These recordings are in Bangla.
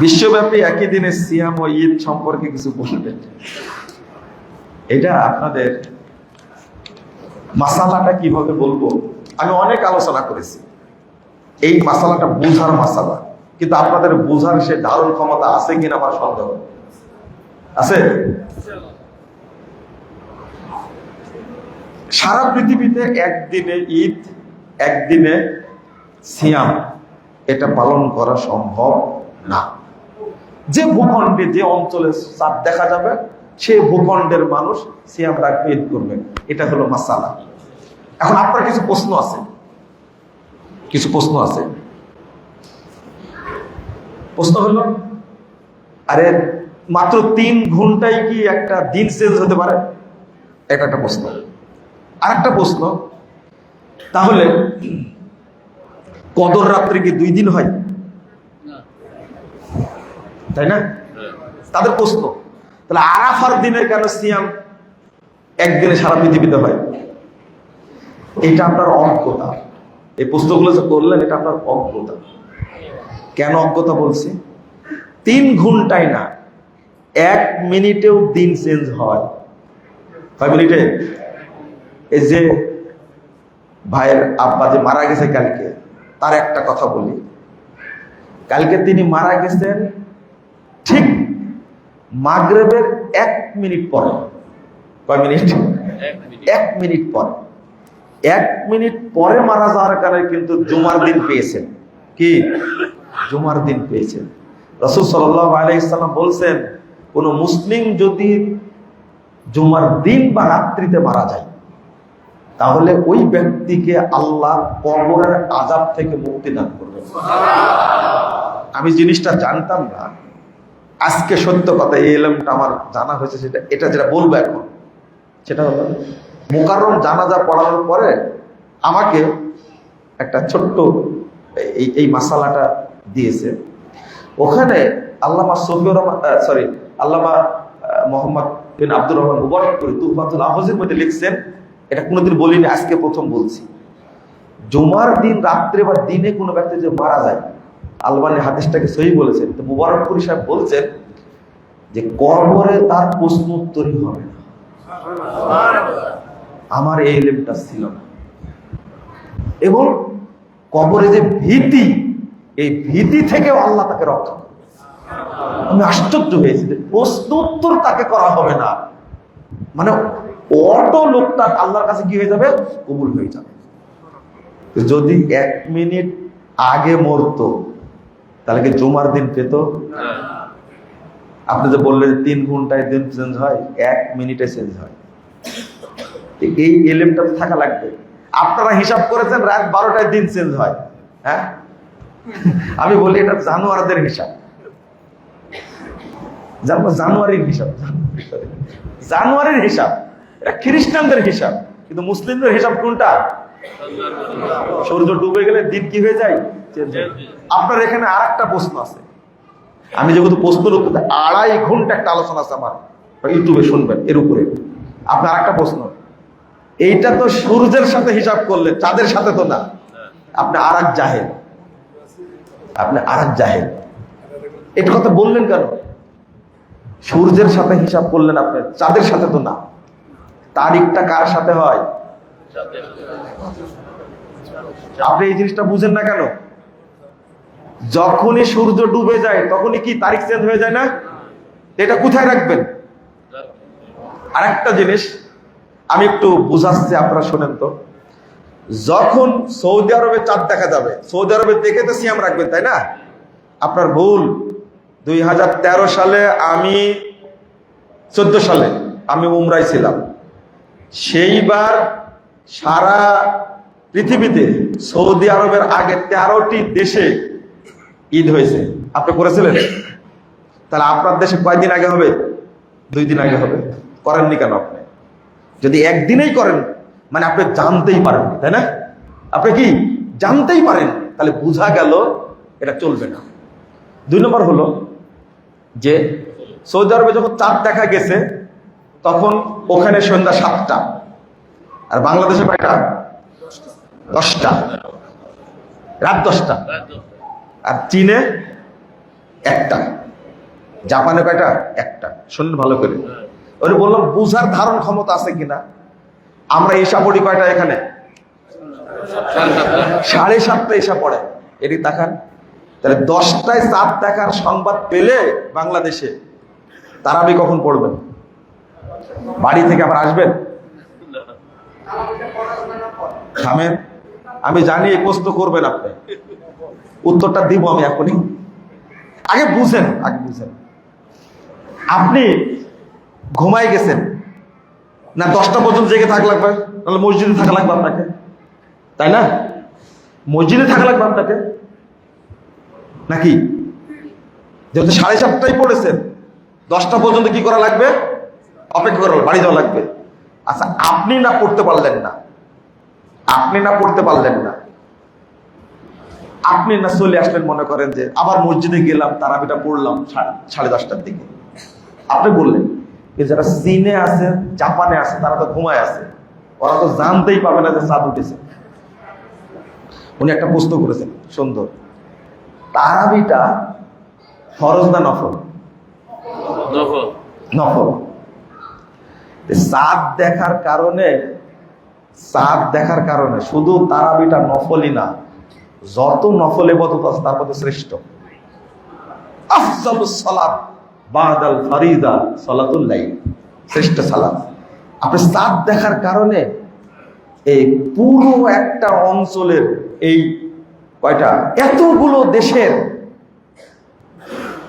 বিশ্বব্যাপী একই দিনে সিয়াম ও ঈদ সম্পর্কে কিছু বলবেন? এটা আপনাদের মাসালাটা কীভাবে বলব? আমি অনেক আলোচনা করেছি। এই মাসালাটা বুঝার মাসালা। কিন্তু আপনাদের বুঝার সে ধারণ ক্ষমতা আছে কিনা আমার সন্দেহ। আছে? সারা পৃথিবীতে একদিনে ঈদ, একদিনে সিয়াম। এটা পালন করা সম্ভব যে ভূখণ্ডে যে অঞ্চলে চাঁদ দেখা যাবে, সে ভূখণ্ডের মানুষ সিয়াম রাখবে ঈদ করবে। এটা হলো মাসালা। এখন আপনার কিছু প্রশ্ন আছে? কিছু প্রশ্ন আছে? প্রশ্ন হলো, আরে মাত্র তিন ঘন্টায় কি একটা দিন চেঞ্জ হতে পারে? এটা একটা প্রশ্ন। আর একটা প্রশ্ন, তাহলে কদর রাত্রে কি দুই দিন হয়? তাই না? তাদের প্রশ্ন। তাহলে আরাফার দিনে কেন সিয়াম একদিনে সারা পৃথিবীতে হয়? এটা আপনার অজ্ঞতা। এই প্রশ্নগুলো যে করলেন, এটা আপনার অজ্ঞতা। কেন অজ্ঞতা বলছি? তিন ঘন্টায় না, এক মিনিটেও দিন চেঞ্জ হয়। কয় মিনিটে? এই যে ভাইয়ের আব্বা যে মারা গেছে কালকে, তার একটা কথা বলি। কালকে তিনি মারা গেছেন ঠিক মাগরেবের এক মিনিট পরে কয় মিনিট? এক মিনিট পরে। এক মিনিট পরে মারা যাওয়ার কারণে কিন্তু জুমার দিন পেয়েছেন। কি? জুমার দিন পেয়েছেন। রসুল সাল্লাহ আলাইসাল্লাম বলছেন কোন মুসলিম যদি জুমার দিন বা রাত্রিতে মারা যায় তাহলে ওই ব্যক্তিকে আল্লাহ কবরের আজাব থেকে মুক্তি দান করবে আমি জিনিসটা জানতাম না আজকে সত্য কথা, এই এলমটা আমার জানা হয়েছে সেটা, এটা যেটা বলব এখন, সেটা হলো মোকাররম জানাজা পড়ানোর পরে আমাকে একটা ছোট্ট এই এই মাসালাটা দিয়েছে। ওখানে আল্লামা সফিউর রহমান সরি আল্লামা মোহাম্মদ বিন আব্দুর রহমান মুবারক করে তুহফাতুল আহজের মধ্যে লিখছেন, এটা কোনোদিন বলিনি, আজকে প্রথম বলছি। জুমার দিন, রাত্রে বা দিনে কোনো ব্যক্তি যে মারা যায় আলবানি হাদিসটাকে সহি বলেছেন। তো মুবারকপুরি সাহেব বলছেন যে, কবরে তার প্রশ্ন উত্তরই হবে না। আমার এই এলেমটা ছিল না। এবং কবরে যে ভীতি, এই ভীতি থেকেও আল্লাহ তাকে রক্ষা আমি আশ্চর্য হয়েছি প্রশ্ন উত্তর তাকে করা হবে না। মানে অটো লোকটা আল্লাহর কাছে কি হয়ে যাবে? কবুল হয়ে যাবে। যদি এক মিনিট আগে মরতো তাহলে কি জুমার দিন পেত। আপনি যে বললেন তিন ঘন্টায় দিন চেঞ্জ হয়, এক মিনিটে চেঞ্জ হয়। এই এলেমটা তো থাকা লাগবে। আপনারা হিসাব করেছেন রাত বারোটায় দিন চেঞ্জ হয় হ্যাঁ? আমি বলি এটা জানুয়ারদের হিসাব। জানুয়ারির হিসাব? জানুয়ারির হিসাব। এটা খ্রিস্টানদের হিসাব। কিন্তু মুসলিমদের হিসাব কোনটা? সূর্য ডুবে গেলে দিন কি হয়ে যায়? হয়ে। আপনার এখানে আর একটা প্রশ্ন আছে। আমি যেহেতু প্রশ্ন করতে আড়াই ঘণ্টা একটা আলোচনা আছে আমার ইউটিউবে শুনবেন এর উপরে। আপনার একটা প্রশ্ন এইটা তো সূর্যের সাথে হিসাব করলে চাঁদের সাথে তো না। আপনি আর এক জাহেল। আপনি আর এক জাহেল। এটা কথা বললেন কেন? সূর্যের সাথে হিসাব করলেন আপনি চাঁদের সাথে তো না। তারিখটা কার সাথে হয়? আপনি এই জিনিসটা বুঝেন না কেন? যখনই সূর্য ডুবে যায়, তখনই কি তারিখ চেঞ্জ হয়ে যায় না? এটা কোথায় রাখবেন? আর একটা জিনিস আমি একটু বুঝাচ্ছি, আপনারা শোনেন তো। যখন সৌদি আরবে চাঁদ দেখা যাবে, সৌদি আরবে দেখে তো সিয়াম রাখবেন, তাই না? আপনার ভুল। দুই হাজার তেরো সালে আমি, চোদ্দ সালে আমি উমরাই ছিলাম। সেইবার সারা পৃথিবীতে সৌদি আরবের আগে তেরোটি দেশে ঈদ হয়েছে। আপনি করেছিলেন? তাহলে আপনার দেশে কয়দিন আগে হবে? দুই দিন আগে হবে। করেননি কেন আপনি? যদি একদিনেই করেন মানে আপনি জানতেই পারেন তাই না? আপনি কি জানতেই পারেন? তাহলে বোঝা গেল এটা চলবে না। দুই নম্বর হলো যে সৌদি আরবে যখন চাঁদ দেখা গেছে, তখন ওখানে সন্ধ্যা সাতটা, আর বাংলাদেশে কয়টা? দশটা। রাত দশটা। আর চীনে একটা, জাপানে কয়টা? একটা। শুনুন ভালো করে। ওরে বললাম, বুঝার ধারণ ক্ষমতা আছে কিনা? আমরা এসা পড়ি কয়টা এখানে? সাড়ে সাতটা এসা পড়ে। এটি তাকান তাহলে দশটায় চাঁদ দেখার সংবাদ পেলে বাংলাদেশে। তারা তারাবি কখন পড়বেন? বাড়ি থেকে আবার আসবেন? থামেন। আমি জানি এই প্রশ্ন করবেন আপনি। উত্তরটা দিব আমি এখনই। আগে বুঝেন আগে বুঝেন। আপনি ঘুমাই গেছেন, না দশটা পর্যন্ত জেগে থাকা লাগবে? নাহলে মসজিদে থাকা লাগবে আপনাকে। তাই না? মসজিদে থাকা লাগবে আপনাকে। নাকি? যেহেতু সাড়ে সাতটায় পড়েছেন, দশটা পর্যন্ত কি করা লাগবে? অপেক্ষা করা বাড়ি যাওয়া লাগবে। আচ্ছা আপনি না পড়তে পারলেন না। আপনি না পড়তে পারলেন না। আপনি না চলে আসলেন মনে করেন যে আবার মসজিদে গেলাম তারাবিটা পড়লাম সাড়ে- দশটার দিকে। আপনি বললেন যে যারা চীনে আছে জাপানে আছে তারা তো ঘুমায় আছে। ওরা তো জানতেই পাবে না যে চাঁদ উঠেছে। উনি একটা প্রশ্ন করেছেন সুন্দর। তারাবিটা ফরজ না নফল? নফল। নফল। চাঁদ দেখার কারণে চাঁদ দেখার কারণে শুধু তারাবিটা নফলই না যত নফল এবাদত আছে, তার মধ্যে শ্রেষ্ঠ। আফজালুস সালাত বাদাল ফারিদা সালাতুল লাইল, শ্রেষ্ঠ সালাত। আপনি চাঁদ দেখার কারণে এই পুরো একটা অঞ্চলের এই কয়টা, এতগুলো দেশের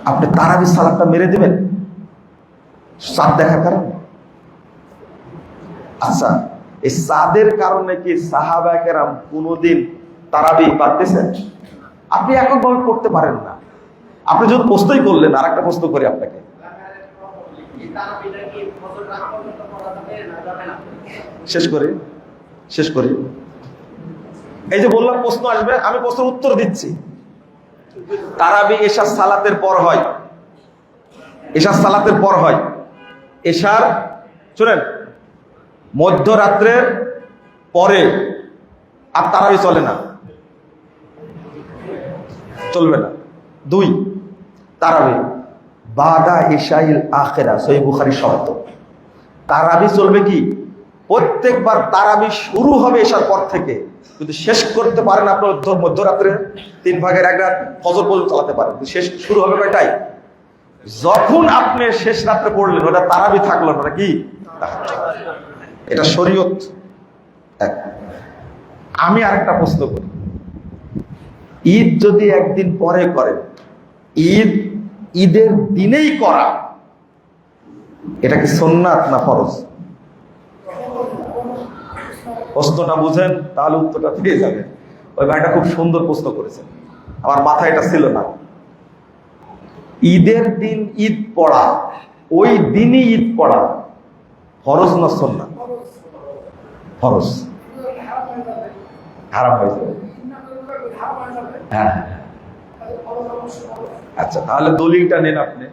আপনি তারাবি সালাদটা মেরে দেবেন? চাঁদ দেখার কারণে? আচ্ছা এই চাঁদের কারণে কি সাহাবাকেরাম কোনোদিন তারাবি, পারতেছেন? আপনি এককভাবে করতে পারেন না। আপনি যদি প্রশ্নই করলেন আর একটা প্রশ্ন করি আপনাকে। শেষ করি শেষ করি। এই যে বললাম প্রশ্ন আসবে, আমি প্রশ্নের উত্তর দিচ্ছি। তারাবি এশার সালাতের পর হয়। এশার সালাতের পর হয়। এশার, শুনেন, মধ্যরাত্রের পরে আর তারাবি চলে না। চলবে না। দুই, তারাবি। বাদা ইশাইল আখেরা সই বুখারি শব্দ তারাবি চলবে কি? প্রত্যেকবার তারাবি শুরু হবে এসার পর থেকে। যদি শেষ করতে পারেন আপনার মধ্যরাত্রে, তিন ভাগের এক রাত ফজর পর্যন্ত চালাতে পারেন। কিন্তু শেষ শুরু হবে কয়টাই যখন আপনি শেষ রাত্রে পড়লেন, ওটা তারাবি থাকল না কি এটা শরীয়ত। এক। আমি আরেকটা প্রশ্ন করি। ঈদ যদি একদিন পরে করেন, ঈদ ঈদের দিনেই করা, এটা কি সোননাথ না ফরজ? প্রশ্নটা বুঝেন, তাহলে উত্তরটা পেয়ে যাবে ওই ভাইটা খুব সুন্দর প্রশ্ন করেছেন। আমার মাথায় এটা ছিল না। ঈদের দিন ঈদ পড়া, ওই দিনই ঈদ পড়া, ফরজ না সোননাথ ফরজ। হারাম হয়ে যাবে। হ্যাঁ হ্যাঁ। আচ্ছা তাহলে দলিলটা নেন আপনি।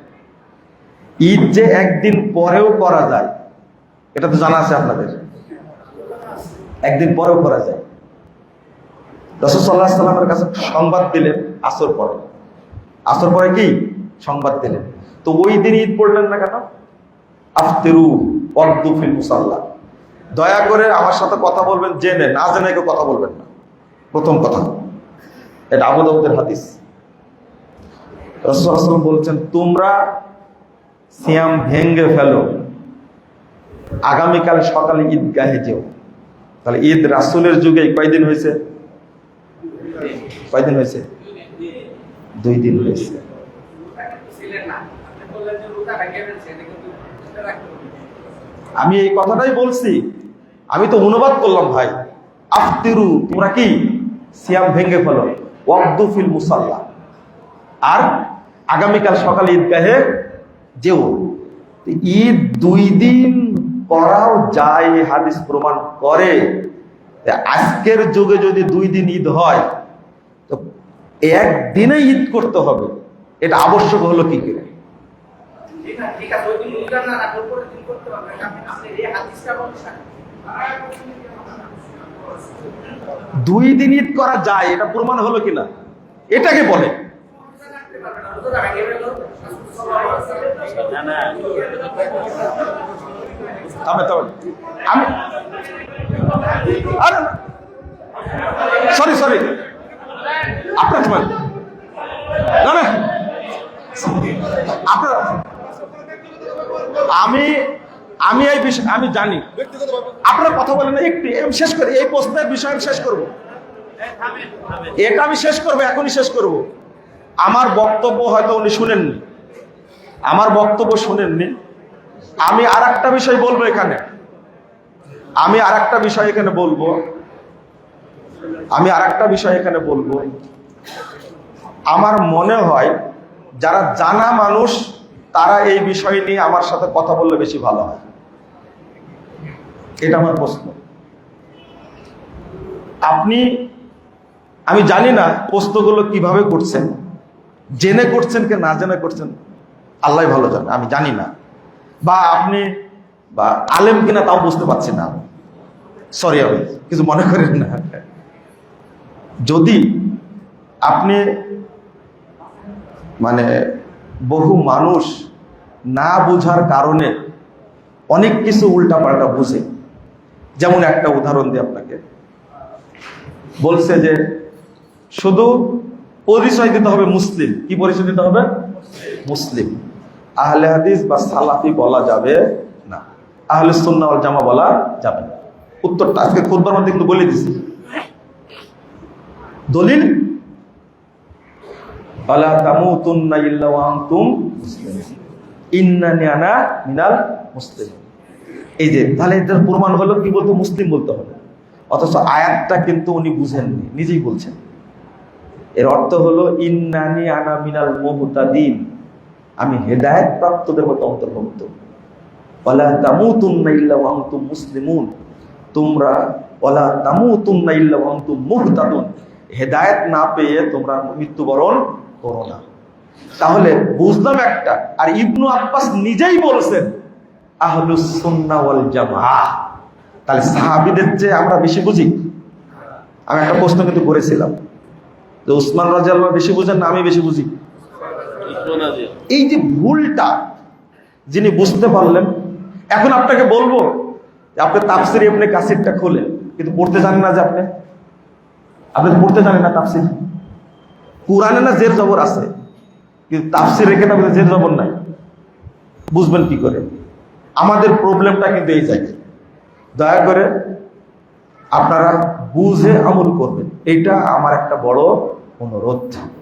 ঈদ যে একদিন পরেও করা যায়, এটা তো জানা আছে আপনাদের। একদিন পরেও করা যায়। রসদ সাল্লাহ সাল্লামের কাছে সংবাদ দিলেন আসর পরে। আসর পরে কি? সংবাদ দিলেন। তো ওই দিন ঈদ পড়লেন না কেন? আফতেরু অর্দুফিল মুসাল্লাহ দয়া করে আমার সাথে কথা বলবেন, জেনে, না জেনে কেউ কথা বলবেন না। প্রথম কথা। এটা আবু দাউদের হাদিস। রসুলাম বলছেন, তোমরা সিয়াম ভেঙ্গে ফেলো। আগামীকাল সকালে ঈদগাহে যেও। তাহলে ঈদ রাসুলের যুগে কয়দিন হয়েছে? কয়দিন হয়েছে? দুই দিন হয়েছে। আমি এই কথাটাই বলছি। আমি তো অনুবাদ করলাম ভাই। আফতিরু, তোমরা কি? সিয়াম ভেঙ্গে ফেলো। ওয়াকদুফিল মুসাল্লা। আর আগামীকাল সকালে ঈদগাহে যেও। ঈদ দুই দিন করাও যায় হাদিস প্রমাণ করে। আজকের যুগে যদি দুই দিন ঈদ হয়, তো একদিনে ঈদ করতে হবে। এটা আবশ্যক হলো কি করে? ঠিক আছে দুই দিন ঈদ করা যায়, এটা প্রমাণ হলো কিনা? এটাকে বলে। তবে তবে আমি আরে সরি সরি। আপনার সময় না। আপনার আমি আমি এই বিষয়, আমি জানি। আপনার কথা বলেন একটি শেষ করি, এই প্রশ্নের বিষয় আমি শেষ করব। এটা আমি শেষ করব, এখনই শেষ করব। আমার বক্তব্য হয়তো উনি শুনেননি। আমার বক্তব্য শুনেননি। আমি আর একটা বিষয় বলব এখানে। আমি আর একটা বিষয় এখানে বলব। আমি আর একটা বিষয় এখানে বলব। আমার মনে হয়, যারা জানা মানুষ, তারা এই বিষয় নিয়ে আমার সাথে কথা বললে বেশি ভালো হয়। এটা আমার প্রশ্ন। আপনি, আমি জানি না প্রশ্নগুলো কীভাবে করছেন, জেনে করছেন কি না জেনে করছেন, আল্লাহ ভালো জানে, আমি জানি না। বা আপনি, বা আলেম কিনা তাও বুঝতে পারছি না। সরি আমি কিছু মনে করেন না। যদি আপনি মানে বহু মানুষ না বোঝার কারণে অনেক কিছু উল্টাপাল্টা বুঝে যেমন একটা উদাহরণ দিই আপনাকে। বলছে যে, শুধু পরিচয় দিতে হবে মুসলিম। কি পরিচয় দিতে হবে? মুসলিম। আহলে হাদিস বা সালাফি বলা যাবে না। আহলে ওয়াল জামা বলা যাবে না। উত্তরটা আজকে খুদবার মধ্যে কিন্তু বলে দিছি। দলিল? আলা তামুতুন্না মিনাল এই যে, তাহলে এটার প্রমাণ হলো কি বলতো? মুসলিম বলতে হবে। অথচ আয়াতটা কিন্তু উনি বুঝেননি, নিজেই বলছেন। এর অর্থ হলো ইন্নানি আনা মিনাল মুহতাদিন। আমি হেদায়েত প্রাপ্তদের মতো অন্তর্ভুক্ত। ওয়ালা তামুতুন্না ইল্লা ওয়া আনতুম মুসলিমুন। তোমরা, ওয়ালা তামুতুন্না ইল্লা ওয়া আনতুম মুহতাদুন। হেদায়েত না পেয়ে তোমরা মৃত্যুবরণ করো না। তাহলে বুঝলাম একটা, আর ইবনু আব্বাস নিজেই বলছেন আহলুস সুন্নাহ ওয়াল জামাআহ তাহলে সাহাবীদের চেয়ে আমরা বেশি বুঝি? আমি একটা প্রশ্ন কিন্তু করেছিলাম। যে উসমান রাজিয়াল্লাহ বেশি বুঝেন না আমি বেশি বুঝি? এই যে ভুলটা, যিনি বুঝতে পারলেন, এখন আপনাকে বলব আপনি তাফসির আপনি কাসিরটা খোলেন, কিন্তু পড়তে জানেন না যে আপনি? আপনি পড়তে জানেন না তাফসির। কোরআনে না জের জবর আছে, কিন্তু তাফসির রেখে না জের জবর নাই। বুঝবেন কি করে? আমাদের প্রবলেমটা কিন্তু এই জায়গায়। দয়া করে আপনারা বুঝে আমল করবেন। এটা আমার একটা বড় অনুরোধ।